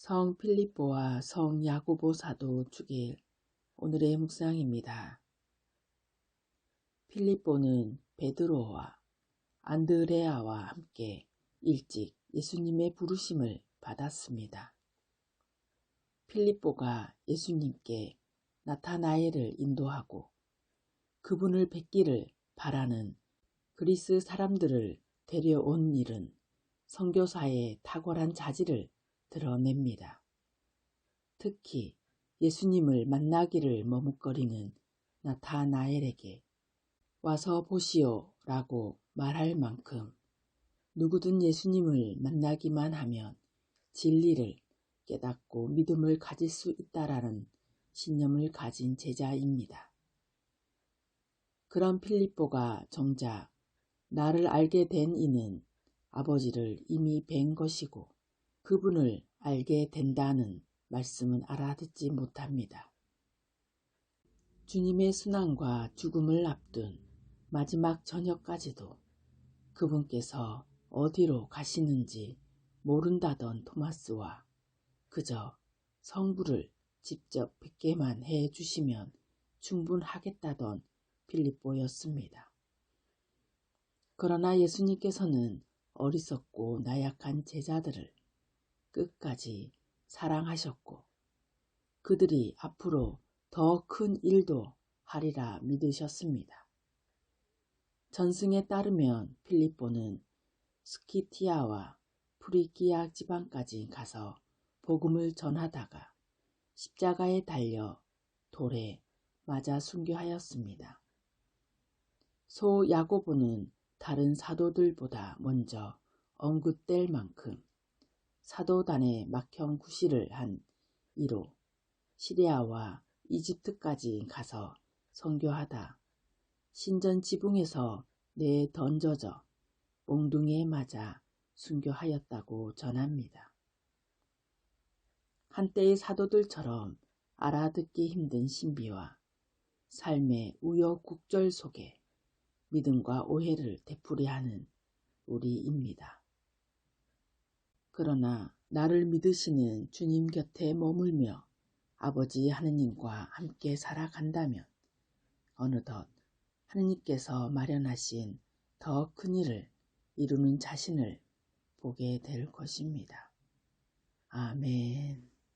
성 필립보와 성 야고보 사도 주길 오늘의 묵상입니다. 필립보는 베드로와 안드레아와 함께 일찍 예수님의 부르심을 받았습니다. 필립보가 예수님께 나타나엘을 인도하고 그분을 뵙기를 바라는 그리스 사람들을 데려온 일은 선교사의 탁월한 자질을 드러냅니다. 특히 예수님을 만나기를 머뭇거리는 나타나엘에게 와서 보시오 라고 말할 만큼 누구든 예수님을 만나기만 하면 진리를 깨닫고 믿음을 가질 수 있다라는 신념을 가진 제자입니다. 그런 필립보가 정작 나를 알게 된 이는 아버지를 이미 뵌 것이고 그분을 알게 된다는 말씀은 알아듣지 못합니다. 주님의 순환과 죽음을 앞둔 마지막 저녁까지도 그분께서 어디로 가시는지 모른다던 토마스와 그저 성부를 직접 뵙게만 해 주시면 충분하겠다던 필립보였습니다. 그러나 예수님께서는 어리석고 나약한 제자들을 끝까지 사랑하셨고 그들이 앞으로 더 큰 일도 하리라 믿으셨습니다. 전승에 따르면 필립보는 스키티아와 프리기아 지방까지 가서 복음을 전하다가 십자가에 달려 돌에 맞아 순교하였습니다. 소 야고보는 다른 사도들보다 먼저 언급될 만큼 사도단의 막형 구실을 한 이로 시리아와 이집트까지 가서 선교하다 신전 지붕에서 내 던져져 몽둥이에 맞아 순교하였다고 전합니다. 한때의 사도들처럼 알아듣기 힘든 신비와 삶의 우여곡절 속에 믿음과 오해를 되풀이하는 우리입니다. 그러나 나를 믿으시는 주님 곁에 머물며 아버지 하느님과 함께 살아간다면 어느덧 하느님께서 마련하신 더 큰 일을 이루는 자신을 보게 될 것입니다. 아멘.